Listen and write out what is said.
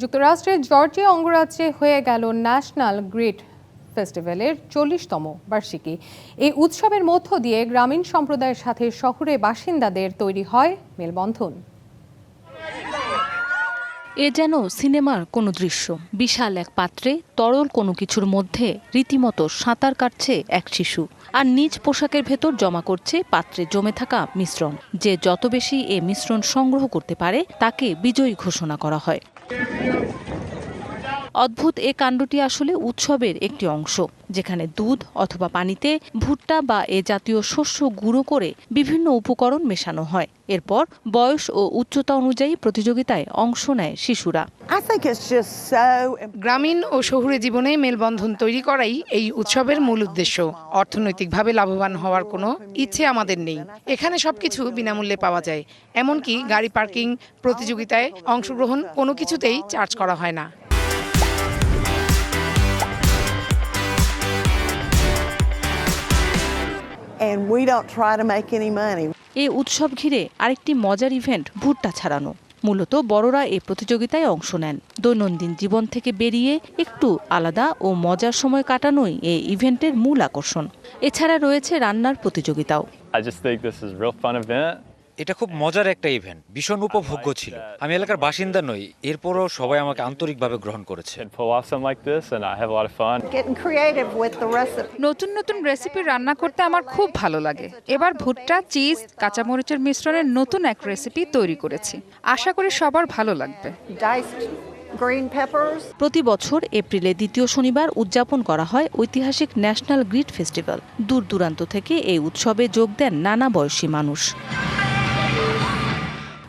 যুক্তরাষ্ট্রের জর্জিয়া অঙ্গরাজ্যে হয়ে গেল ন্যাশনাল গ্রিড ফেস্টিভ্যালের চল্লিশতম বার্ষিকী। এই উৎসবের মধ্য দিয়ে গ্রামীণ সম্প্রদায়ের সাথে শহুরে বাসিন্দাদের তৈরি হয় মেলবন্ধন। এ যেন সিনেমার কোনো দৃশ্য, বিশাল এক পাত্রে, তরল কোনো কিছুর মধ্যে রীতিমতো সাঁতার কাটছে এক শিশু। আর নিজ পোশাকের ভেতর জমা করছে পাত্রে জমে থাকা মিশ্রণ। যে যত বেশি এ মিশ্রণ সংগ্রহ করতে পারে, তাকে বিজয়ী ঘোষণা করা হয়। অদ্ভুত এ কাণ্ডটি আসলে উৎসবের একটি অংশ, যেখানে দুধ অথবা পানিতে ভুট্টা বা এ জাতীয় শস্য গুঁড়ো করে বিভিন্ন উপকরণ মেশানো হয়। এরপর বয়স ও উচ্চতা অনুযায়ী প্রতিযোগিতায় অংশ নেয় শিশুরা। গ্রামীণ ও শহুরে জীবনে মেলবন্ধন তৈরি করাই এই উৎসবের মূল উদ্দেশ্য। অর্থনৈতিকভাবে লাভবান হওয়ার কোনো ইচ্ছে আমাদের নেই। এখানে সবকিছু বিনামূল্যে পাওয়া যায়। এমনকি গাড়ি পার্কিং প্রতিযোগিতায় অংশগ্রহণ কোনো কিছুতেই চার্জ করা হয় না। And we don't try to make any money. এ উৎসব ঘিরে আরেকটি মজার ইভেন্ট ভুট্টা ছাড়ানো। মূলত বড়রা এই প্রতিযোগিতায় অংশ নেন। দৈনন্দিন জীবন থেকে বেরিয়ে একটু আলাদা ও মজার সময় কাটানোই এই ইভেন্টের মূল আকর্ষণ। এছাড়া রয়েছে রান্নার প্রতিযোগিতাও। I just think this is a real fun event. এটা খুব মজার একটা ইভেন্ট ভীষণ উপভোগ্য ছিল। আমি এলাকার বাসিন্দা নই এরপরও সবাই আমাকে আন্তরিকভাবে গ্রহণ করেছে. নতুন নতুন রেসিপি রান্না করতে আমার খুব ভালো লাগে। এবার ভুট্টা চিজ কাঁচামরিচের মিশ্রণের নতুন এক রেসিপি তৈরি করেছি। আশা করি সবার ভালো লাগবে. প্রতি বছর এপ্রিলে দ্বিতীয় শনিবার উদযাপন করা হয় ঐতিহাসিক ন্যাশনাল গ্রিড ফেস্টিভ্যাল। দূর দূরান্ত থেকে এই উৎসবে যোগ দেন নানা বয়সী মানুষ।